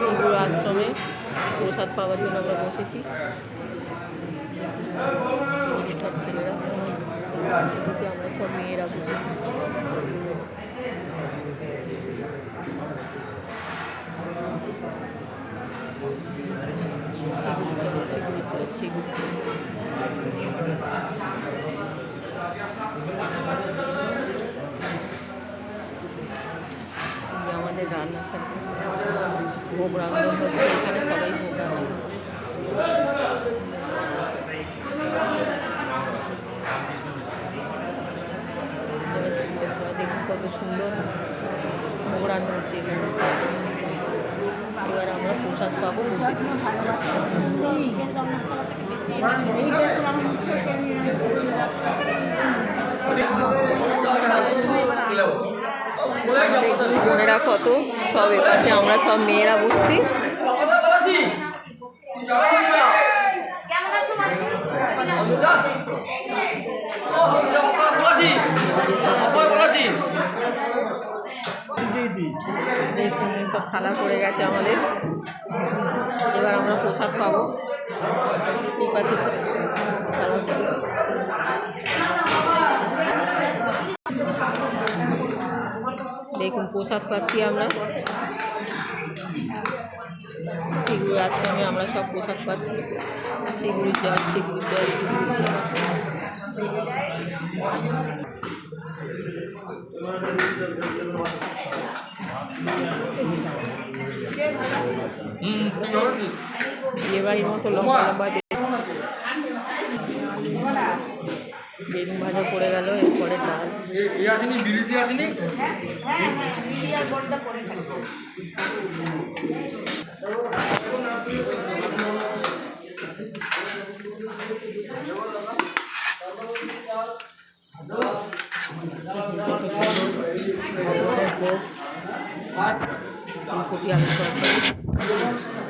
সিঙ্গুর আশ্রমে প্রসাদ পাওয়ার জন্য আমরা বসেছি। সব ছেলেরা আমরা সব মেয়েরা বসেছি। সিঁদুর করে আমাদের রান্না সব ভোগ রান্না হচ্ছে এখানে সবাই ভোগ রান্না দেখুন কত সুন্দর ভোগ রান্না হচ্ছে এখানে। এবার আমরা প্রসাদ পাবো বসেছি বোনেরা কত? সব এপাশে আমরা, সব মেয়েরা বসছি। সব থালা পড়ে গেছে আমাদের। এবার আমরা প্রসাদ পাবো। ঠিক আছে দেখুন প্রসাদ পাচ্ছি আমরা শিগুর আশ্রমে আমরা সব প্রসাদ পাচ্ছি শিগুর জল শিগুর জল শিগুর জল বিয়ে বাড়ির মতো লম্বা লম্বা বে- বেগুন ভাজা পড়ে গেল এরপরে ডাল। আসেনি বিলিতি আসেনি? ফুলকপি আলু তরকারি।